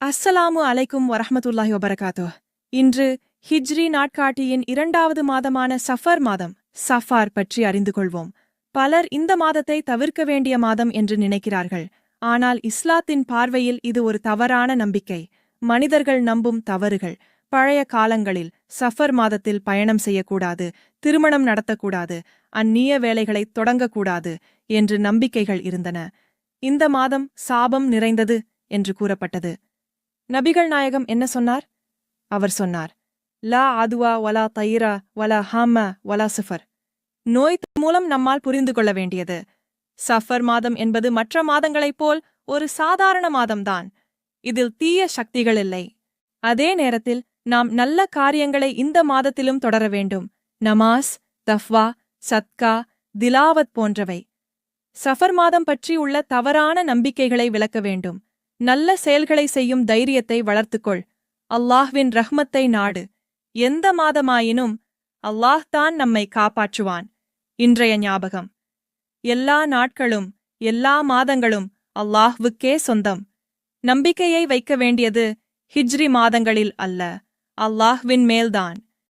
அஸ்ஸலாமு அலைக்கும் வரஹமத்துல்லாஹி வபரகாத்தோ இன்று ஹிஜ்ரி நாட்காட்டியின் இரண்டாவது மாதமான சஃபர் மாதம். சஃபார் பற்றி அறிந்து கொள்வோம். பலர் இந்த மாதத்தை தவிர்க்க வேண்டிய மாதம் என்று நினைக்கிறார்கள். ஆனால் இஸ்லாத்தின் பார்வையில் இது ஒரு தவறான நம்பிக்கை. மனிதர்கள் நம்பும் தவறுகள். பழைய காலங்களில் சஃபர் மாதத்தில் பயணம் செய்யக்கூடாது திருமணம் நடத்தக்கூடாது அந்நிய வேலைகளை தொடங்கக்கூடாது என்று நம்பிக்கைகள் இருந்தன. இந்த மாதம் சாபம் நிறைந்தது என்று கூறப்பட்டது. நபிகள் நாயகம் என்ன சொன்னார்? அவர் சொன்னார் லா அதுவா வலா தயிரா வலா ஹாம வலா சுஃபர். நோய் மூலம் நம்மால் புரிந்து கொள்ள வேண்டியது. சஃபர் மாதம் என்பது மற்ற மாதங்களைப் போல் ஒரு சாதாரண மாதம்தான். இதில் தீய சக்திகள் இல்லை. அதே நேரத்தில் நாம் நல்ல காரியங்களை இந்த மாதத்திலும் தொடர வேண்டும். நமாஸ் தஃவா சத்கா திலாவத் போன்றவை. சஃபர் மாதம் பற்றி உள்ள தவறான நம்பிக்கைகளை விளக்க வேண்டும். நல்ல செயல்களை செய்யும் தைரியத்தை வளர்த்துக்கொள். அல்லாஹ்வின் ரஹ்மத்தை நாடு. எந்த மாதமாயினும் அல்லாஹ் தான் நம்மை காப்பாற்றுவான். இன்றைய ஞாபகம். எல்லா நாட்களும் எல்லா மாதங்களும் அல்லாஹ்வுக்கே சொந்தம். நம்பிக்கையை வைக்க வேண்டியது ஹிஜ்ரி மாதங்களில் அல்ல. அல்லாஹ்வின் மேல்தான்.